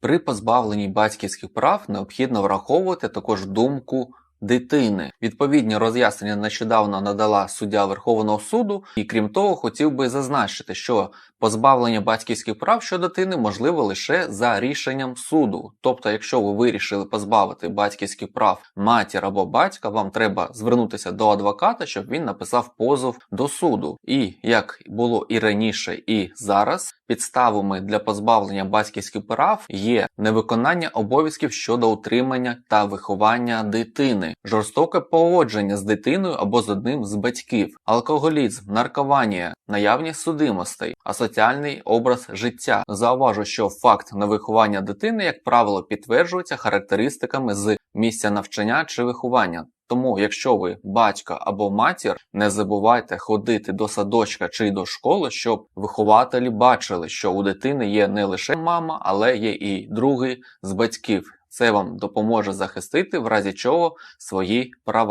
При позбавленні батьківських прав необхідно враховувати також думку дитини. Відповідні роз'яснення нещодавно надала суддя Верховного суду, і крім того, хотів би зазначити, що позбавлення батьківських прав щодо дитини можливо лише за рішенням суду. Тобто, якщо ви вирішили позбавити батьківських прав матір або батька, вам треба звернутися до адвоката, щоб він написав позов до суду. І як було і раніше, і зараз. Підставами для позбавлення батьківських прав є невиконання обов'язків щодо утримання та виховання дитини, жорстоке поводження з дитиною або з одним з батьків, алкоголізм, наркоманія, наявність судимостей, асоціальний образ життя. Зауважу, що факт невиховання дитини, як правило, підтверджується характеристиками з місця навчання чи виховання. Тому, якщо ви батько або матір, не забувайте ходити до садочка чи до школи, щоб вихователі бачили, що у дитини є не лише мама, але є і другий з батьків. Це вам допоможе захистити в разі чого свої права.